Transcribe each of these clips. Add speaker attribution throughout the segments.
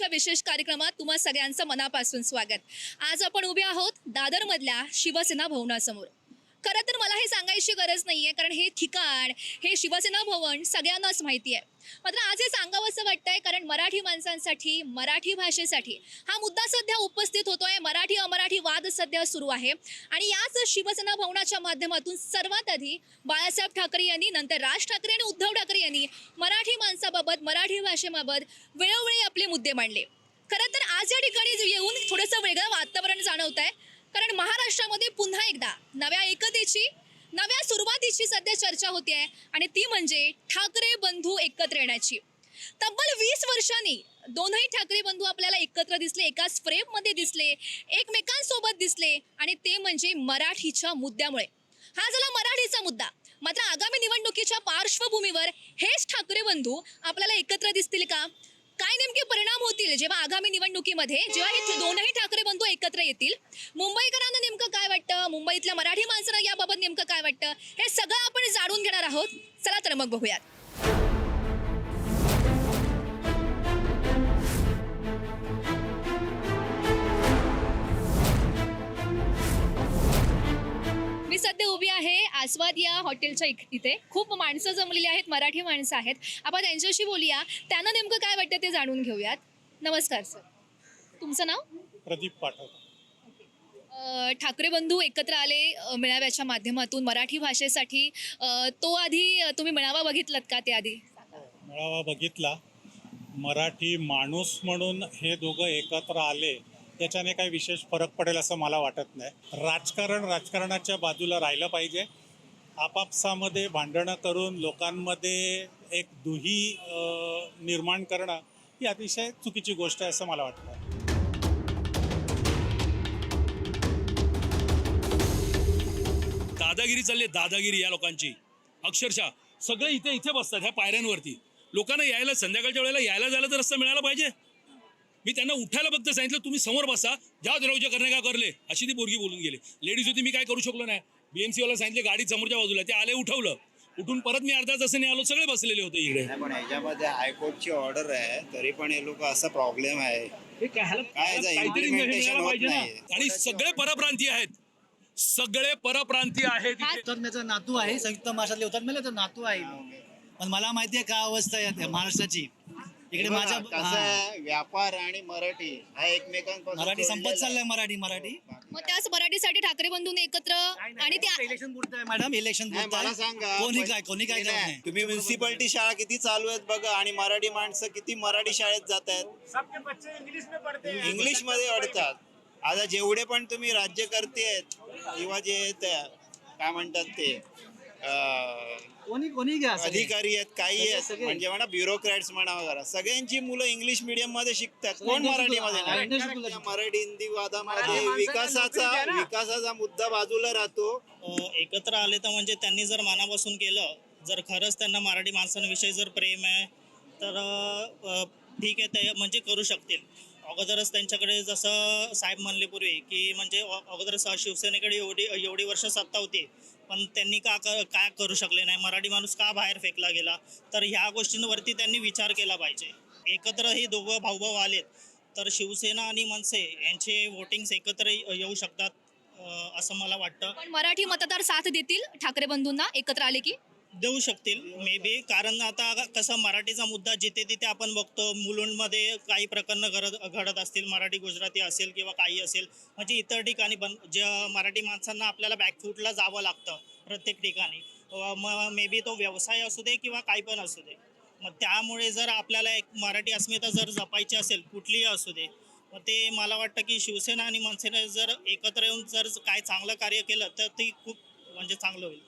Speaker 1: महाराष्ट्रीयन विशेष कार्यक्रमात तुम्हा सगळ्यांचं मनापासून स्वागत. आज आपण उभे आहोत दादरमधल्या शिवसेना भवनासमोर. खरं तर मला हे सांगायची गरज नाही आहे कारण हे ठिकाण हे शिवसेना भवन सगळ्यांनाच माहिती आहे मात्र आज हे सांगावंसं वाटतंय कारण मराठी माणसांसाठी मराठी भाषेसाठी हा मुद्दा सध्या उपस्थित होतोय. मराठी अमराठी वाद सध्या सुरू आहे. आणि याच शिवसेना भवनाच्या माध्यमातून सर्वात आधी बाळासाहेब ठाकरे यांनी नंतर राज ठाकरे आणि उद्धव ठाकरे यांनी मराठी माणसाबाबत मराठी भाषेबाबत वेळोवेळी आपले मुद्दे मांडले. खरं तर आज या ठिकाणी येऊन थोडंसं वेगळं वातावरण जाणवत आहे कारण महाराष्ट्रामध्ये पुन्हा एकदा नव्या एकतेची नव्या सुरुवातीची सध्या चर्चा होती आहे आणि ती म्हणजे ठाकरे बंधू एकत्र येण्याची. तब्बल वीस वर्षांनी दोनही ठाकरे बंधू आपल्याला एकत्र दिसले एकाच फ्रेममध्ये दिसले एकमेकांसोबत दिसले आणि ते म्हणजे मराठीच्या मुद्द्यामुळे. हा झाला मराठीचा मुद्दा. मात्र आगामी निवडणुकीच्या पार्श्वभूमीवर हेच ठाकरे बंधू आपल्याला एकत्र दिसतील का? काय नेमके परिणाम होतील जेव्हा आगामी निवडणुकीमध्ये जेव्हा हे दोनही ठाकरे बंधू एकत्र येतील? मुंबईकरांना नेमकं काय वाटतं? मुंबईतल्या मराठी माणसांना याबाबत नेमकं काय वाटतं? हे सगळं आपण जाणून घेणार आहोत. चला तर मग बघूयात. मी सध्या उभी आहे आस्वाद या हॉटेलच्या इथे. खूप माणसं जमलेली आहेत मराठी माणसं आहेत. आपण त्यांच्याशी बोलूया. त्यांना नेमकं काय वाटतं ते जाणून घेऊयात. नमस्कार सर. तुमचं नाव?
Speaker 2: प्रदीप पाठक.
Speaker 1: अ, ठाकरे बंधू एकत्र आले अ, मेळाव्याच्या माध्यमातून मराठी भाषेसाठी. अ, तो आधी अ, तुम्ही मेळावा बघितलात का ते आधी
Speaker 2: मेळावा बघितला. मराठी माणूस म्हणून हे दोघं एकत्र आले. त्याच्याने काही विशेष फरक पडेल असं मला वाटत नाही. राजकारण राजकारणाच्या बाजूला राहिलं पाहिजे. आपापसामध्ये भांडणं करून लोकांमध्ये एक दुही निर्माण करणं ही अतिशय चुकीची गोष्ट आहे असं मला वाटतं.
Speaker 3: दादागिरी चालली दादागिरी या लोकांची. अक्षरशः सगळे इथे इथे बसतात ह्या पायऱ्यांवरती. लोकांना यायला संध्याकाळच्या वेळेला यायला जायला तर रस्ता मिळाला पाहिजे. मी त्यांना उठायला फक्त सांगितलं तुम्ही समोर बसा. ज्या दरवाजा करणे का करले? अशी ती पोरगी बोलून गेली. लेडीज होती मी काय करू शकलो नाही. बीएमसी वाला सांगितले गाडी समोरच्या बाजूला ते आले उठवलं. उठून परत मी अर्धा तासाने आलो सगळे बसलेले होते इकडे.
Speaker 4: पण ह्याच्यामध्ये हायकोर्टची ऑर्डर आहे. तरी पण हे लोक असा प्रॉब्लेम आहे.
Speaker 3: आणि सगळे परप्रांतीय आहेत. सगळे परप्रांतीय आहेत.
Speaker 5: हुतात्म्याचा नातू आहे संयुक्त महाराष्ट्रातले हुतात्म्याचा नातू आहे. पण मला माहिती आहे काय अवस्था आहे महाराष्ट्राची? इकडे
Speaker 4: हे
Speaker 5: माझ्या हा.
Speaker 4: व्यापार आणि मराठी हा एकमेकांपासून
Speaker 5: मराठी संपत
Speaker 4: जोडलेला
Speaker 5: चाललाय. मराठी मराठी
Speaker 1: मग त्याच मराठीसाठी ठाकरे बंधूने एकत्र आणि ते
Speaker 5: इलेक्शन पुरतं आहे मॅडम इलेक्शन
Speaker 4: नाही,
Speaker 5: पुरतं
Speaker 4: मला. सांगा
Speaker 5: कोणी काय कोणी काय
Speaker 4: नाही,
Speaker 5: करत
Speaker 4: नाही.
Speaker 5: नाही
Speaker 4: तुम्ही म्युन्सिपाल्टी शाळा किती चालू आहेत बघा आणि मराठी माणसं किती मराठी शाळेत जात आहेत इंग्लिशमध्ये वाढतात आता जेवढे पण तुम्ही राज्यकर्ते आहेत किंवा जे ते काय म्हणतात ते अं,
Speaker 5: कोणी कोणी घ्या.
Speaker 4: अधिकारी आहेत काही आहेत. म्हणजे म्हणा ब्युरोक्रॅट्स म्हणा वगैरे सगळ्यांची मुलं इंग्लिश मिडियममध्ये शिकतात. कोण मराठीमध्ये?
Speaker 5: हा,
Speaker 4: नाही त्या
Speaker 5: शिकतात.
Speaker 4: मराठी हिंदी वादामध्ये विकासाचा विकासाचा मुद्दा बाजूला राहतो.
Speaker 6: एकत्र आले तर म्हणजे त्यांनी जर मनापासून केलं जर खरंच त्यांना मराठी माणसांविषयी जर प्रेम आहे तर ठीक आहे ते म्हणजे करू शकतील. अगोदरच त्यांच्याकडे जसं साहेब म्हणले पूर्वी की म्हणजे अ- अगोदरच शिवसेनेकडे एवढी एवढी वर्ष सत्ता होती. पण त्यांनी का काय करू शकले नाही? मराठी माणूस का बाहेर फेकला गेला? तर ह्या गोष्टींवरती त्यांनी विचार केला पाहिजे. एकत्र हे दोघं भाऊभाऊ आलेत तर शिवसेना आणि मनसे यांचे वोटिंग्स एकत्र येऊ शकतात असं मला वाटतं.
Speaker 1: पण मराठी मतदार साथ देतील ठाकरे बंधूंना? एकत्र आले की?
Speaker 6: देऊ शकतील. मे बी कारण आता कसं मराठीचा मुद्दा जिथे तिथे आपण बघतो मुलुंडमध्ये काही प्रकरणं घडत घडत असतील. मराठी गुजराती असेल किंवा काही असेल म्हणजे इतर ठिकाणी बन ज्या मराठी माणसांना आपल्याला बॅकफूटला जावं लागतं प्रत्येक ठिकाणी. मग मे बी तो व्यवसाय असू दे किंवा काही पण असू दे. मग त्यामुळे जर आपल्याला एक मराठी अस्मिता जर जपायची असेल कुठलीही असू दे मग ते मला वाटतं की शिवसेना आणि मनसेने जर एकत्र येऊन जर काय चांगलं कार्य केलं तर ते खूप म्हणजे चांगलं होईल.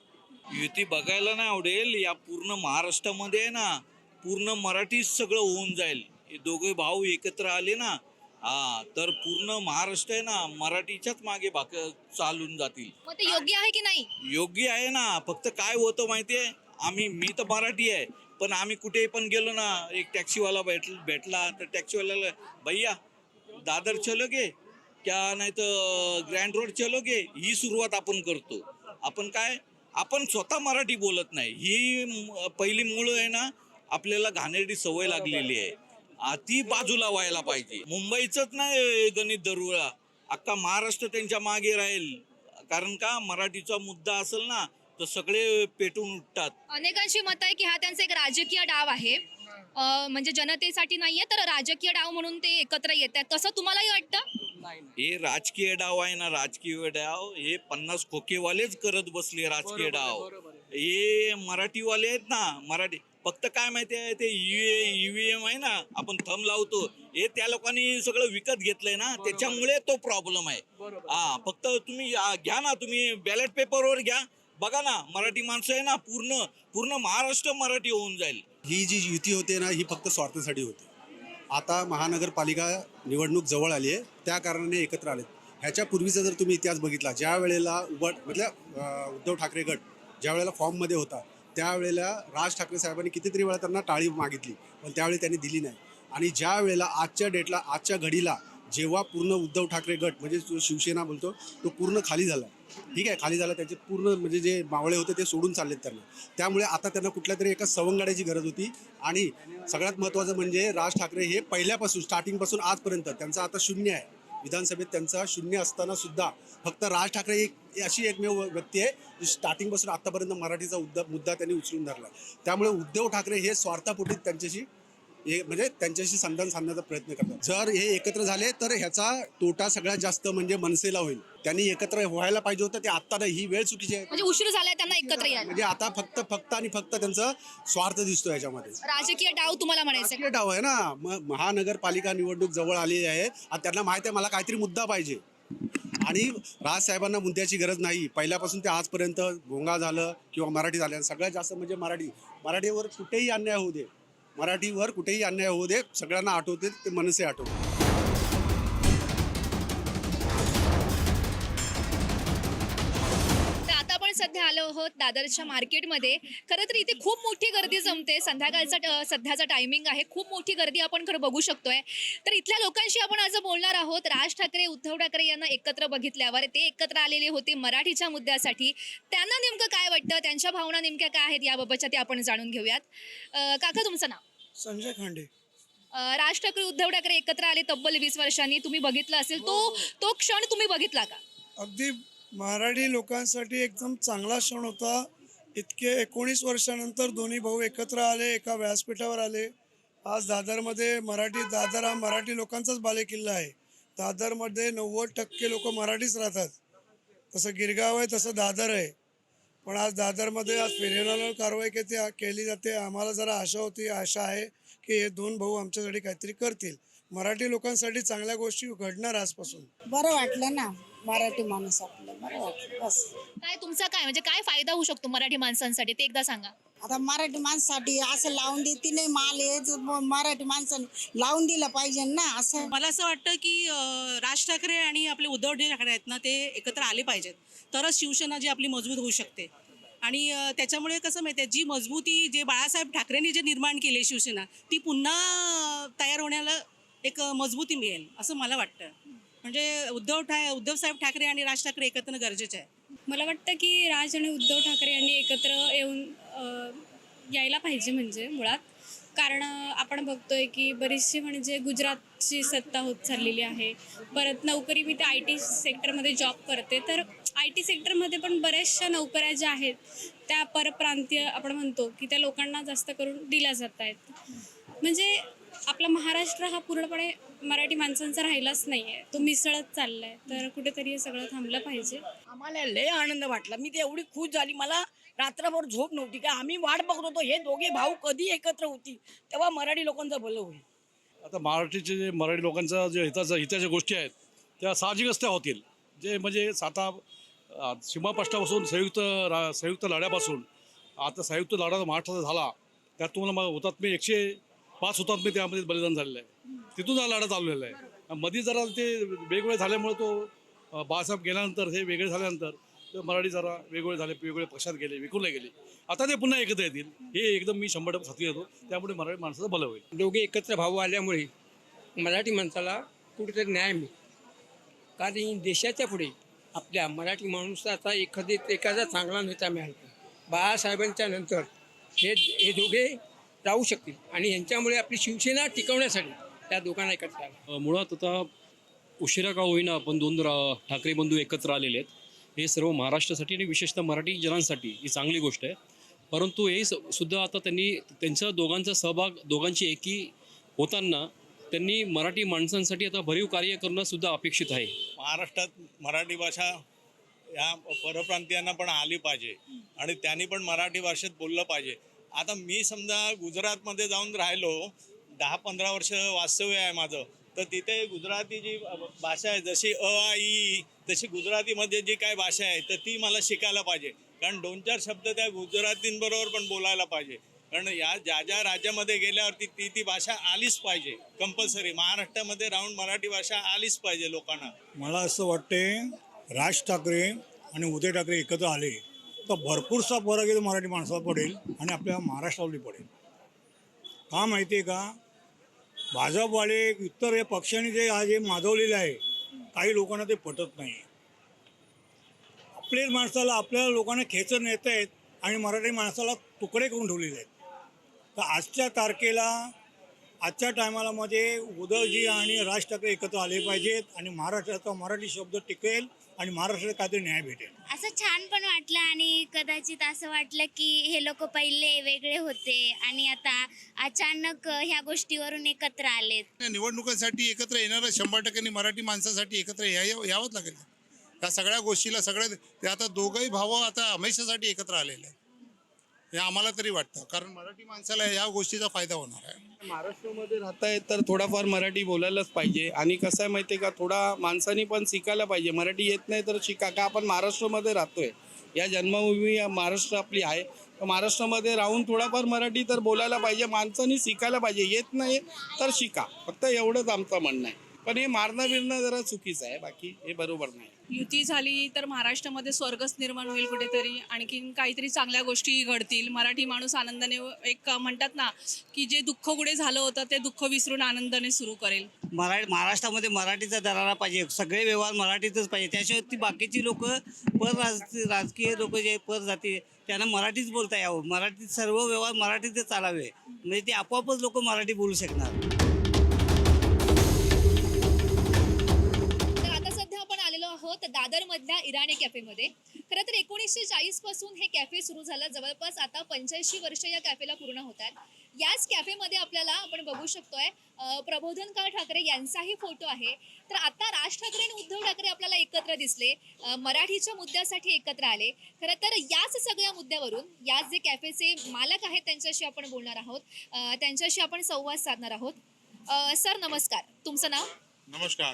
Speaker 7: युती बघायला नाही आवडेल. या पूर्ण महाराष्ट्रामध्ये आहे ना पूर्ण मराठीच सगळं होऊन जाईल. हे दोघे भाऊ एकत्र आले ना हा तर पूर्ण महाराष्ट्र आहे ना मराठीच्याच मागे भाक चालून जातील.
Speaker 1: मग ते योग्य आहे की नाही?
Speaker 7: योग्य आहे ना फक्त काय होतं माहिती आहे? आम्ही मी तर मराठी आहे पण आम्ही कुठेही पण गेलो ना एक टॅक्सीवाला भेट भेटला तर टॅक्सीवाल्याला भैया दादर चलोगे क्या नाही तर ग्रँड रोड चलोगे ही सुरुवात आपण करतो. आपण काय आपण स्वतः मराठी बोलत नाही. ही पहिली मूळ आहे ना आपल्याला घाणेरडी सवय लागलेली आहे. ती बाजूला व्हायला पाहिजे. मुंबईच नाही गणित धरूळा अख्खा महाराष्ट्र त्यांच्या मागे राहील. कारण का? मराठीचा मुद्दा असेल ना तर सगळे पेटून उठतात.
Speaker 1: अनेकांची मत आहे की हा त्यांचा एक राजकीय डाव आहे. म्हणजे जनतेसाठी नाहीये तर राजकीय डाव म्हणून ते एकत्र येत आहेत तसं तुम्हालाही वाटतं?
Speaker 7: हे राजकीय डाव आहे ना राजकीय डाव. हे पन्नास खोकेवालेच करत बसले राजकीय डाव. हे मराठीवाले आहेत ना मराठी. फक्त काय माहिती आहे ते ईव्हीएम आहे ना आपण थंब लावतो. हे त्या लोकांनी सगळं विकत घेतलंय ना त्याच्यामुळे तो प्रॉब्लेम आहे. हा फक्त तुम्ही आ, घ्या ना तुम्ही बॅलेट पेपरवर घ्या. बघा ना मराठी माणसं आहे ना पूर्ण पूर्ण महाराष्ट्र मराठी होऊन जाईल.
Speaker 8: ही जी युती होते ना ही फक्त स्वार्थासाठी होते. आता महानगरपालिका निवडणूक जवळ आली आहे. त्या कारणाने एकत्र आले ह्याच्यापूर्वीचा जर तुम्ही इतिहास बघितला ज्या वेळेला उबट म्हणजे उद्धव ठाकरे गट ज्या वेळेला फॉर्ममध्ये होता त्यावेळेला राज ठाकरे साहेबांनी कितीतरी वेळा त्यांना टाळी मागितली पण त्यावेळी त्यांनी दिली नाही. आणि ज्या वेळेला आजच्या डेटला आजच्या घडीला जेव्हा पूर्ण उद्धव ठाकरे गट म्हणजे जो शिवसेना बोलतो तो पूर्ण खाली झाला. ठीक आहे खाली झाला त्याचे पूर्ण म्हणजे जे मावळे होते ते सोडून चाललेत त्यांना. त्यामुळे आता त्यांना कुठल्या तरी एका सवंगड्याची गरज होती. आणि सगळ्यात महत्त्वाचं म्हणजे राज ठाकरे हे पहिल्यापासून स्टार्टिंगपासून आजपर्यंत त्यांचं आता शून्य आहे. विधानसभेत त्यांचा शून्य असताना सुद्धा फक्त राज ठाकरे एक अशी एकमेव व्यक्ती आहे जी स्टार्टिंगपासून आत्तापर्यंत मराठीचा उद्दा मुद्दा त्यांनी उचलून धरला त्यामुळे उद्धव ठाकरे हे स्वार्थापोटीत त्यांच्याशी हे म्हणजे त्यांच्याशी संधान साधण्याचा प्रयत्न करतात. जर हे एकत्र झाले तर ह्याचा तोटा सगळ्यात जास्त म्हणजे मनसेला होईल. त्यांनी एकत्र व्हायला पाहिजे होतं ते आत्ता नाही ही वेळ चुकीची आहे.
Speaker 1: म्हणजे उशीर झालाय त्यांना एकत्र यायला.
Speaker 8: म्हणजे आता फक्त फक्त आणि फक्त त्यांचा स्वार्थ दिसतो याच्यामध्ये
Speaker 1: राजकीय डाव तुम्हाला म्हणायचं
Speaker 8: राजकीय डाव आहे ना. महानगरपालिका निवडणूक जवळ आलेली आहे. आणि त्यांना माहिती आहे मला काहीतरी मुद्दा पाहिजे. आणि राजसाहेबांना मुद्द्याची गरज नाही. पहिल्यापासून ते आजपर्यंत भोंगा झालं किंवा मराठी झालं. सगळ्यात जास्त म्हणजे मराठी. मराठीवर कुठेही अन्याय होऊ दे. मराठीवर कुठेही अन्याय होऊ दे सगळ्यांना आठवते ते मनसे आठवते
Speaker 1: सध्या आलो आहोत दादरच्या मार्केटमध्ये. खरं तर इथे खूप मोठी गर्दी जमते. संध्याकाळचा सध्याचा टायमिंग आहे. खूप मोठी गर्दी आपण खरं बघू शकतोय. तर इथल्या लोकांशी आपण आज बोलणार आहोत. राज ठाकरे उद्धव ठाकरे यांना एकत्र बघितल्यावर ते एकत्र आलेले होते मराठीच्या मुद्द्यासाठी. त्यांना नेमकं काय वाटतं? त्यांच्या भावना नेमक्या काय आहेत? याबाबतच्या ते आपण जाणून घेऊयात. काका तुमचं नाव?
Speaker 9: संजय खांडे.
Speaker 1: राज ठाकरे उद्धव ठाकरे एकत्र आले तब्बल वीस वर्षांनी. तुम्ही बघितलं असेल. तो तो क्षण तुम्ही बघितला का?
Speaker 9: अगदी मराठी लोकांसाठी एकदम चांगला क्षण होता. इतके एकोणीस वर्षानंतर दोन्ही भाऊ एकत्र आले एका व्यासपीठावर आले. आज दादरमध्ये मराठी दादर हा मराठी लोकांचाच बालेकिल्ला आहे. दादरमध्ये नव्वद टक्के लोक मराठीच राहतात. तसं गिरगाव आहे तसं दादर आहे. पण आज दादरमध्ये आज फेरेनाला कारवाई केली केली जाते. आम्हाला जरा आशा होती आशा आहे की हे दोन भाऊ आमच्यासाठी काहीतरी करतील. मराठी लोकांसाठी चांगल्या गोष्टी घडणार आजपासून.
Speaker 10: बरं वाटलं ना. मराठी माणूस आपलं बरं वाटलं बस.
Speaker 1: काय तुमचा काय म्हणजे काय फायदा होऊ शकतो मराठी माणसांसाठी? ते एकदा सांगा.
Speaker 10: आता मराठी माणसासाठी असं लावून देते नाही माल हे म- मराठी माणसाने लावून दिलं पाहिजे ना असं.
Speaker 11: मला असं वाटतं की अं, राज ठाकरे आणि आपले उद्धव ठाकरे आहेत ना ते एकत्र आले पाहिजेत. तरच शिवसेना जी आपली मजबूत होऊ शकते. आणि अं, त्याच्यामुळे कसं माहिती आहे जी मजबूती जे बाळासाहेब ठाकरेंनी जे निर्माण केली शिवसेना ती पुन्हा अं, तयार होण्याला एक अं, मजबूती मिळेल असं मला वाटतं. म्हणजे उद्धव ठा उद्धवसाहेब ठाकरे आणि राज ठाकरे एकत्र गरजेचे गरजेचं आहे.
Speaker 12: मला वाटतं की राज आणि उद्धव ठाकरे यांनी एकत्र येऊन यायला पाहिजे म्हणजे मुळात. कारण आपण बघतोय की बरीचशी म्हणजे गुजरातची सत्ता होत चाललेली आहे. परत नोकरी मी ते आय टी सेक्टरमध्ये जॉब करते. तर आय टी सेक्टरमध्ये पण बऱ्याचशा नोकऱ्या ज्या आहेत त्या परप्रांतीय आपण म्हणतो की त्या लोकांना जास्त करून दिल्या जात आहेत. म्हणजे आपला महाराष्ट्र हा पूर्णपणे मराठी माणसांचा राहिलाच नाही आहे तो मिसळत चालला आहे तर कुठेतरी हे सगळं थांबलं पाहिजे.
Speaker 11: आम्हाला लय आनंद वाटला. मी ते एवढी खुश झाली. मला रात्रभर झोप नव्हती. का आम्ही वाट बघत होतो. हे दोघे भाऊ कधी एकत्र होतील? तेव्हा मराठी लोकांचं भलं होईल.
Speaker 3: आता मराठीचे जे मराठी लोकांचा जे हिताच्या हिताच्या गोष्टी आहेत त्या साहजिकच त्या होतील. जे म्हणजे साता अ, सीमाप्रश्नापासून संयुक्त रा संयुक्त लढ्यापासून आता संयुक्त लढा महाराष्ट्राचा झाला. त्यात तुम्हाला मग हुतात्मे एकशे पाच हुतात्मे त्यामध्ये बलिदान झालेलं आहे. तिथून हा लढा चाललेला आहे. मध्ये जरा ते वेगवेगळे झाल्यामुळे तो बाळासाहेब गेल्यानंतर हे वेगळे झाल्यानंतर मराठी जरा वेगवेगळे झाले वेगवेगळे पक्षात गेले विखुरले गेले. आता ते पुन्हा एकत्र येतील. हे एकदम मी शंभर टक्के खात्री देतो त्यामुळे मराठी माणसाचं भलं होईल.
Speaker 11: दोघे एकत्र भाऊ आल्यामुळे मराठी माणसाला कुठेतरी न्याय मिळेल. कारण देशाच्या पुढे आपल्या मराठी माणसाचा एखादी एखादा चांगला नेता मिळाला. बाळासाहेबांच्या नंतर हे हे दोघे
Speaker 13: राहू शकतील. आणि ह्यांच्यामुळे आपली शिवसेना टिकवण्यासाठी त्या दोघांना एकत्र आला.
Speaker 14: मुळात आता उशिरा का होईना आपण दोन रा- ठाकरे बंधू एकत्र आलेले आहेत. हे सर्व महाराष्ट्रासाठी आणि विशेषतः मराठी जनांसाठी ही चांगली गोष्ट आहे. परंतु हे स- सुद्धा आता त्यांनी त्यांचा दोघांचा सहभाग दोघांची एकी होताना त्यांनी मराठी माणसांसाठी आता भरीव कार्य करणं सुद्धा अपेक्षित आहे.
Speaker 15: महाराष्ट्रात मराठी भाषा या परप्रांतीयांना पण आली पाहिजे. आणि त्यांनी पण मराठी भाषेत बोललं पाहिजे. आता मी समजा गुजरातमध्ये जाऊन राहिलो दहा पंधरा वर्ष वास्तव्य आहे माझं. तर तिथे गुजराती जी भाषा आहे जशी अ आ, ई, तशी गुजरातीमध्ये जी काय भाषा आहे तर ती मला शिकायला पाहिजे. कारण दोन चार शब्द त्या गुजरातींबरोबर पण बोलायला पाहिजे. कारण या ज्या ज्या राज्यामध्ये गेल्यावरती ती ती भाषा आलीच पाहिजे कंपल्सरी महाराष्ट्रामध्ये राहून मराठी भाषा आलीच पाहिजे लोकांना.
Speaker 16: मला असं वाटते राज ठाकरे आणि उदय ठाकरे एकत्र आले. तर भरपूरसा फरक येतो मराठी माणसाला पडेल आणि आपल्या महाराष्ट्रावरही पडेल. का माहिती आहे का? भाजपवाले इतर या पक्षाने जे आज हे माजवलेलं आहे काही लोकांना ते पटत नाही आपल्याच माणसाला आपल्या लोकांना खेचर नेत आहेत आणि मराठी माणसाला तुकडे करून ठेवलेले आहेत. तर आजच्या तारखेला आजच्या टायमाला मध्ये उदयजी आणि राज ठाकरे एकत्र आले पाहिजेत आणि महाराष्ट्राचा मराठी शब्द टिकेल. आणि महाराष्ट्राला काहीतरी न्याय भेटेल.
Speaker 17: असं छान पण वाटलं आणि कदाचित असं वाटलं की हे लोक पहिले वेगळे होते आणि आता अचानक ह्या गोष्टीवरून एकत्र आलेत.
Speaker 16: निवडणुकांसाठी एकत्र येणारं शंभर टक्क्यांनी मराठी माणसासाठी एकत्र या यावंच लागेल. या सगळ्या गोष्टीला सगळ्या ते आता दोघंही भाव आता हमेशासाठी एकत्र आलेले आहे हे आम्हाला तरी वाटतं. कारण मराठी माणसाला या गोष्टीचा फायदा होणार आहे.
Speaker 13: महाराष्ट्रामध्ये राहताय तर थोडाफार मराठी बोलायलाच पाहिजे. आणि कसं आहे माहिती आहे का थोडा माणसानी पण शिकायला पाहिजे. मराठी येत नाही तर शिका. का आपण महाराष्ट्रामध्ये राहतोय? या जन्मभूमी महाराष्ट्र आपली आहे. तर महाराष्ट्रामध्ये राहून थोडाफार मराठी तर बोलायला पाहिजे. माणसानी शिकायला पाहिजे. येत नाही तर शिका. फक्त एवढंच आमचं म्हणणं आहे. पण हे मारणं बिरणं जरा चुकीचं आहे. बाकी हे बरोबर नाही.
Speaker 18: युती झाली तर महाराष्ट्रामध्ये स्वर्गच निर्माण होईल कुठेतरी. आणखीन काहीतरी चांगल्या गोष्टी घडतील. मराठी माणूस आनंदाने एक म्हणतात ना की जे दुःख कुठे झालं होतं ते दुःख विसरून आनंदाने सुरू करेल.
Speaker 5: मरा महाराष्ट्रामध्ये मराठीचा दरारा पाहिजे. सगळे व्यवहार मराठीतच पाहिजे. त्याशिवाय ती बाकीची लोक पर राज राजकीय लोक जे पर जाती त्यांना मराठीच बोलता यावं. मराठीत सर्व व्यवहार मराठीतच चालावे. म्हणजे ते आपोआपच लोक मराठी बोलू शकणार.
Speaker 1: मधल्या इराणी कॅफेमध्ये. खरं तर एकोणीसशे चाळीसपासून हे कॅफे सुरू झालं. जवळपास आता पंच्याऐंशी वर्ष या कॅफेला पूर्ण होतात याच कॅफेमध्ये आपल्याला आपण बघू शकतोय अं, प्रबोधनकार ठाकरे यांचाही फोटो आहे. तर आता राज ठाकरे आणि उद्धव ठाकरे आपल्याला एकत्र दिसले. मराठीच्या मुद्द्यासाठी एकत्र आले. खरं तर याच सगळ्या मुद्द्यावरून याच जे कॅफेचे मालक आहेत त्यांच्याशी आपण बोलणार आहोत. त्यांच्याशी आपण संवाद साधणार आहोत. सर नमस्कार. तुमचं नाव?
Speaker 16: नमस्कार.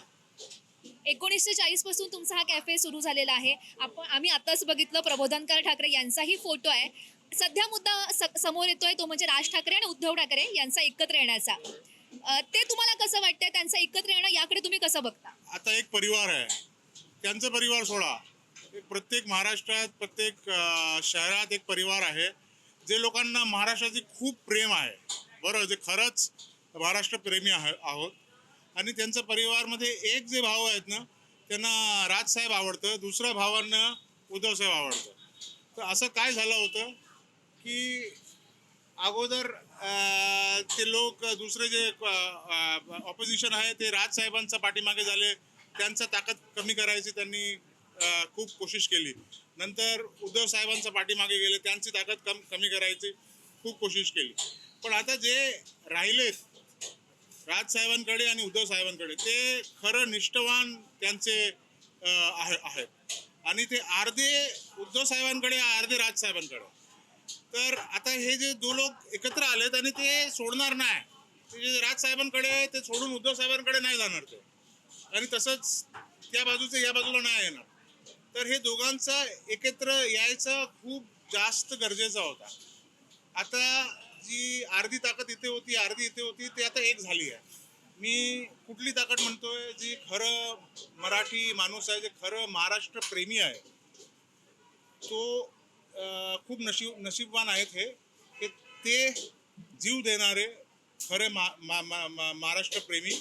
Speaker 1: एकोणीसशे चाळीसपासून तुमचा हा कॅफे सुरू झालेला आहे. आपण आम्ही आताच बघितलं प्रबोधनकार ठाकरे यांचाही फोटो आहे. सध्या मुद्दा समोर येतोय तो म्हणजे राज ठाकरे आणि उद्धव ठाकरे यांचा एकत्र येण्याचा. ते तुम्हाला कसं वाटतंय? त्यांचं एकत्र येणं याकडे तुम्ही कसं बघता?
Speaker 16: आता एक परिवार आहे. त्यांचा परिवार सोडा. प्रत्येक महाराष्ट्रात प्रत्येक शहरात एक परिवार आहे. जे लोकांना महाराष्ट्राची खूप प्रेम आहे. बरं जे खरंच महाराष्ट्र प्रेमी आहे आहोत. आणि त्यांचं परिवारमध्ये एक जे भाव आहेत ना त्यांना राजसाहेब आवडतं दुसऱ्या भावांना उद्धवसाहेब आवडतं. तर असं काय झालं होतं की अगोदर ते लोक दुसरे जे ऑपोजिशन आहे ते राजसाहेबांच्या पाठीमागे झाले. त्यांचा ताकद कमी करायची त्यांनी खूप कोशिश केली. नंतर उद्धव साहेबांच्या पाठीमागे गेले त्यांची ताकद कम कमी करायची खूप कोशिश केली. पण आता जे राहिलेत राजसाहेबांकडे आणि उद्धव साहेबांकडे ते खरं निष्ठवान त्यांचे आहे आहेत. आणि ते अर्धे उद्धव साहेबांकडे अर्धे राजसाहेबांकडे तर आता हे जे दो लोक एकत्र आलेत आणि ते सोडणार नाही ते जे राजसाहेबांकडे ते सोडून उद्धव साहेबांकडे नाही जाणार ते. आणि तसंच त्या बाजूचे या बाजूला नाही येणार. तर हे दोघांचं एकत्र यायचं खूप जास्त गरजेचा होता. आता जी अर्धी ताकद इथे होती अर्धी इथे होती ती आता एक झाली आहे. मी कुठली ताकद म्हणतोय जी खरं मराठी माणूस आहे जे खरं महाराष्ट्र प्रेमी आहे तो खूप नशीब नशीबवान आहेत हे. की ते जीव देणारे खरे मा मा मा मा प्रेमी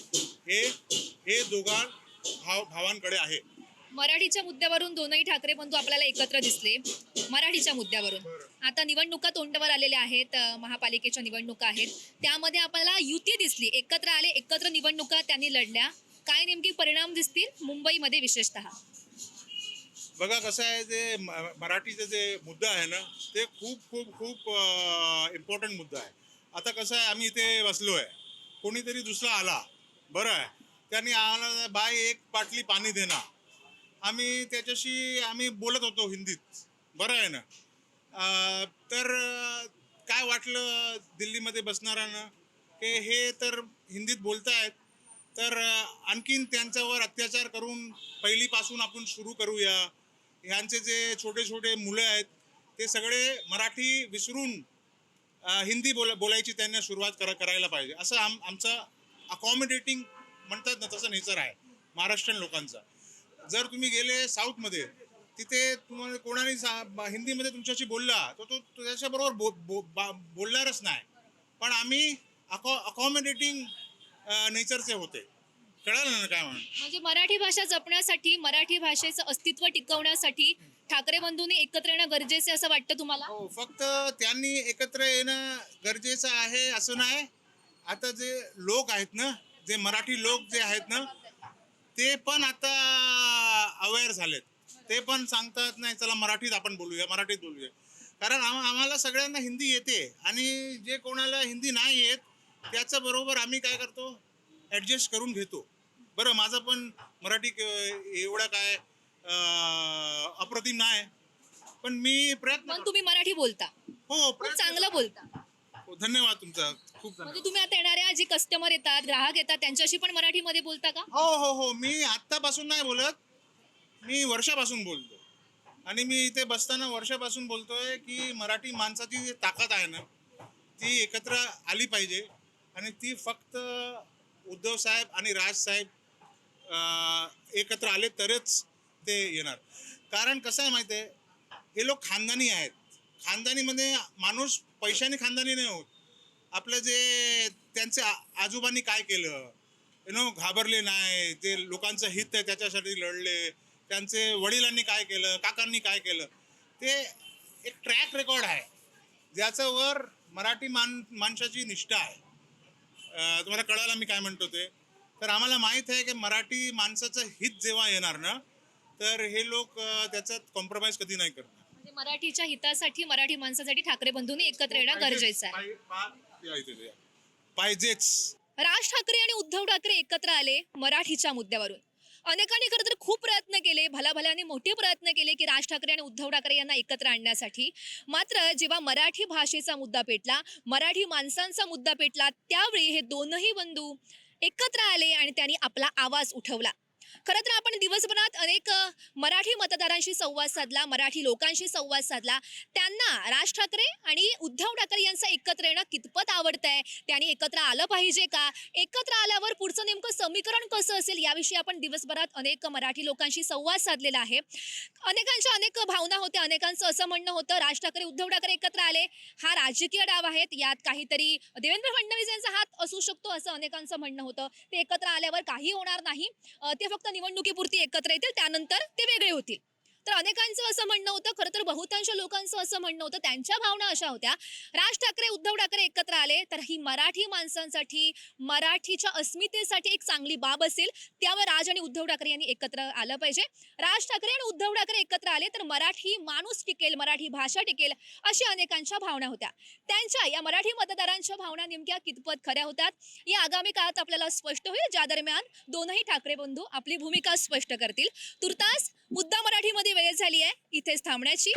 Speaker 16: हे हे दोघां भाव भावांकडे आहे.
Speaker 1: मराठीच्या मुद्द्यावरून दोनही ठाकरे बंधू आपल्याला एकत्र दिसले. मराठीच्या मुद्द्यावरून. आता निवडणुका तोंडावर आलेल्या आहेत महापालिकेच्या निवडणुका आहेत. त्यामध्ये आपल्याला युती दिसली. एकत्र आले एकत्र निवडणुका त्यांनी लढल्या. काय नेमकी परिणाम दिसतील? मुंबईमध्ये विशेषतः.
Speaker 16: बघा कसं आहे ते म- मराठीचं जे मुद्दा आहे ना ते खूप खूप खूप इम्पॉर्टंट मुद्दा आहे. आता कसं आहे आम्ही इथे बसलो आहे. कोणीतरी दुसरा आला. बरं आहे. त्यांनी आला बाय एक बाटली पाणी देणार. आम्ही त्याच्याशी आम्ही बोलत होतो हिंदीत. बरं आहे ना? तर काय वाटलं दिल्लीमध्ये बसणाऱ्यांना? की हे तर हिंदीत बोलतायत तर आणखीन त्यांच्यावर अत्याचार करून पहिलीपासून आपण सुरू करूया. ह्यांचे जे छोटे छोटे मुलं आहेत ते सगळे मराठी विसरून हिंदी बोला बोलायची त्यांना सुरुवात करा करायला पाहिजे. असं आम आमचं अकॉमोडेटिंग म्हणतात ना तसं नेचर आहे. महाराष्ट्रीयन लोकांचा. जर तुम्ही गेले साऊथमध्ये तिथे तुम्हाला कोणाने हिंदीमध्ये तुमच्याशी बोलला तर तो तो त्याच्याबरोबर बो, बो, बा- बोलणारच नाही. पण आम्ही अकॉ अकॉमोडेटिंग नेचरचे होते. कळालं ना काय म्हणून?
Speaker 1: म्हणजे मराठी भाषा जपण्यासाठी मराठी भाषेचं अस्तित्व टिकवण्यासाठी ठाकरे बंधूंनी एकत्र येणं गरजेचे असं वाटतं तुम्हाला?
Speaker 16: हो फक्त त्यांनी एकत्र येणं गरजेचं आहे असं नाही. आता जे लोक आहेत ना जे मराठी लोक जे आहेत ना ते पण आता अवेअर झालेत. ते पण सांगतात नाही चला मराठीत आपण बोलूया मराठीत बोलूया. कारण आम आम्हाला सगळ्यांना हिंदी येते आणि जे कोणाला हिंदी नाही येत त्याच्या बरोबर आम्ही काय करतो? ॲडजस्ट करून घेतो. बरं माझं पण मराठी एवढा काय अप्रतिम नाही पण मी प्रयत्न
Speaker 1: पण तुम्ही मराठी बोलता.
Speaker 16: हो
Speaker 1: खूप
Speaker 16: प्रयत्न
Speaker 1: चांगलं बोलता.
Speaker 16: करतो. धन्यवाद तुमचा. खूप धन्यवाद.
Speaker 1: म्हणजे तुम्ही आता येणाऱ्या जे कस्टमर येतात ग्राहक येतात त्यांच्याशी पण मराठीमध्ये बोलता का?
Speaker 16: हो हो हो. मी आत्तापासून नाही बोलत. मी वर्षापासून बोलतो. आणि मी इथे बसताना वर्षापासून बोलतोय की मराठी माणसाची जी ताकद आहे ना ती एकत्र आली पाहिजे. आणि ती फक्त उद्धव साहेब आणि राज साहेब अं, एकत्र आले तरच ते येणार. कारण कसं आहे माहिती आहे? हे लोक खानदानी आहेत. खानदानीमध्ये माणूस पैशाने खानदानी नाही होत. आपलं जे त्यांचे आजोबांनी काय केलं? यु नो घाबरले नाही. ते लोकांचं हित आहे त्याच्यासाठी लढले. त्यांचे वडिलांनी काय केलं? काकांनी काय केलं? ते एक ट्रॅक रेकॉर्ड आहे. ज्याच्यावर मराठी मान माणसाची निष्ठा आहे. तुम्हाला कळायला मी काय म्हणतो ते? तर आम्हाला माहीत आहे की मराठी माणसाचं हित जेव्हा येणार ना तर हे लोक त्याच्यात कॉम्प्रोमाइज कधी नाही करणार.
Speaker 1: म्हणजे मराठीच्या हितासाठी मराठी माणसासाठी ठाकरे बंधूंनी एकत्र येणं गरजेचं आहे.
Speaker 16: पाहिजेच.
Speaker 1: राज ठाकरे आणि उद्धव ठाकरे एकत्र आले मराठीच्या मुद्द्यावरून. अनेकांनी खरं तर खूप प्रयत्न केले भल्याभल्याने मोठे प्रयत्न केले की राज ठाकरे आणि उद्धव ठाकरे यांना एकत्र आणण्यासाठी. मात्र जेव्हा मराठी भाषेचा मुद्दा पेटला मराठी माणसांचा मुद्दा पेटला त्यावेळी हे दोनही बंधू एकत्र आले आणि त्यांनी आपला आवाज उठवला. खरं तर आपण दिवसभरात अनेक मराठी मतदारांशी संवाद साधला मराठी लोकांशी संवाद साधला. त्यांना राज ठाकरे आणि उद्धव ठाकरे यांचं एकत्र येणं कितपत आवडतंय? त्यांनी एकत्र आलं पाहिजे का? एकत्र आल्यावर पुढचं नेमकं समीकरण कसं असेल? याविषयी आपण दिवसभरात अनेक मराठी लोकांशी संवाद साधलेला आहे. अनेकांच्या अनेक भावना होत्या. अनेकांचं असं म्हणणं होतं राज ठाकरे उद्धव ठाकरे एकत्र आले. हा राजकीय डाव आहेत. यात काहीतरी देवेंद्र फडणवीस यांचा हात असू शकतो असं अनेकांचं म्हणणं होतं. ते एकत्र आल्यावर काही होणार नाही. ते फक्त निवडणुकीपुरती एकत्र येतील त्यानंतर ते वेगळे होतील. तर अनेकांचं असं म्हणणं होतं खरं तर बहुतांश लोकांचं असं म्हणणं होतं. त्यांच्या भावना अशा होत्या. राज ठाकरे उद्धव ठाकरे एकत्र आले तर ही मराठी माणसांसाठी मराठीच्या अस्मितेसाठी एक चांगली बाब असेल. त्यावर राज आणि उद्धव ठाकरे यांनी एकत्र आलं पाहिजे. राज ठाकरे आणि उद्धव ठाकरे एकत्र आले तर मराठी माणूस टिकेल मराठी भाषा टिकेल अशा अनेकांच्या भावना होत्या. त्यांच्या या मराठी मतदारांच्या भावना नेमक्या कितपत खऱ्या होतात या आगामी काळात आपल्याला स्पष्ट होईल. ज्या दरम्यान दोनही ठाकरे बंधू आपली भूमिका स्पष्ट करतील. तुर्तास मुद्दा मराठीमध्ये वेळ झाली आहे. इथेच थांबण्याची.